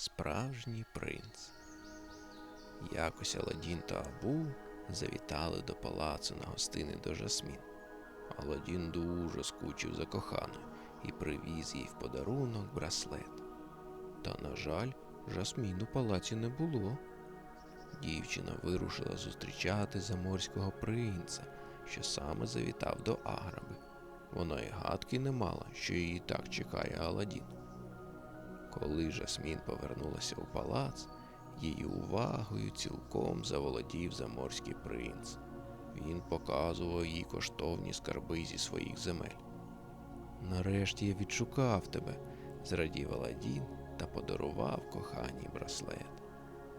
Справжній принц. Якось Аладдін та Абу завітали до палацу на гостини до Жасмін. Аладдін дуже скучив за коханою і привіз їй в подарунок браслет. Та, на жаль, Жасмін у палаці не було. Дівчина вирушила зустрічати заморського принца, що саме завітав до Аграби. Вона й гадки не мала, що її так чекає Аладдін. Коли Жасмін повернулася у палац, її увагою цілком заволодів заморський принц. Він показував їй коштовні скарби зі своїх земель. Нарешті я відшукав тебе, зрадів Аладдін та подарував коханій браслет.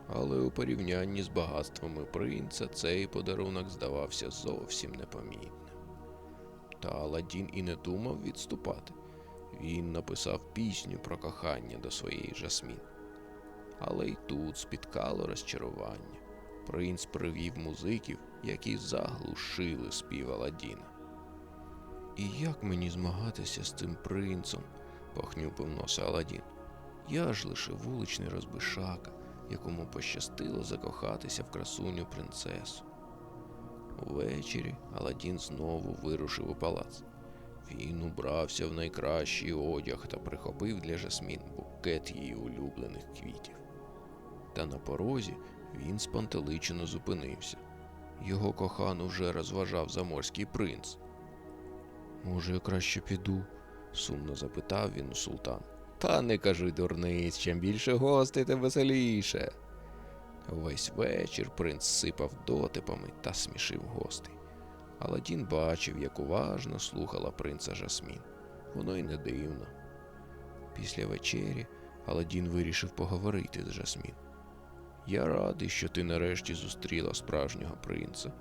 Але у порівнянні з багатствами принца цей подарунок здавався зовсім непомітним. Та Аладдін і не думав відступати. Він написав пісню про кохання до своєї Жасмін. Але й тут спіткало розчарування. Принц привів музиків, які заглушили спів Аладдіна. І як мені змагатися з цим принцем? похнюпив носа Аладдін. Я ж лише вуличний розбишака, якому пощастило закохатися в красуню принцесу. Увечері Аладдін знову вирушив у палац. Він убрався в найкращий одяг та прихопив для Жасмін букет її улюблених квітів. Та на порозі він спантеличено зупинився. Його кохану вже розважав заморський принц. Може, я краще піду? сумно запитав він у султана. Та не кажи дурниць, чим більше гостей, тим веселіше. Весь вечір принц сипав дотипами та смішив гостей. Аладдін бачив, як уважно слухала принца Жасмін. Воно й не дивно. Після вечері Аладдін вирішив поговорити з Жасмін. Я радий, що ти нарешті зустріла справжнього принца,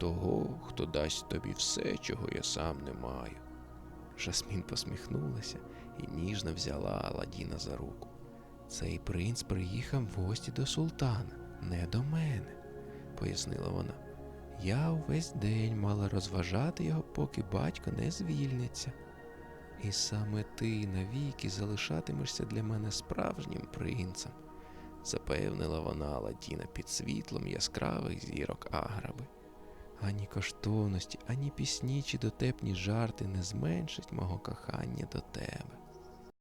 того, хто дасть тобі все, чого я сам не маю. Жасмін посміхнулася і ніжно взяла Аладдіна за руку. Цей принц приїхав в гості до султана, не до мене, пояснила вона. Я увесь день мала розважати його, поки батько не звільниться. І саме ти навіки залишатимешся для мене справжнім принцем, запевнила вона Аладдіна під світлом яскравих зірок Аграби. Ані коштовності, ані пісні чи дотепні жарти не зменшать мого кохання до тебе.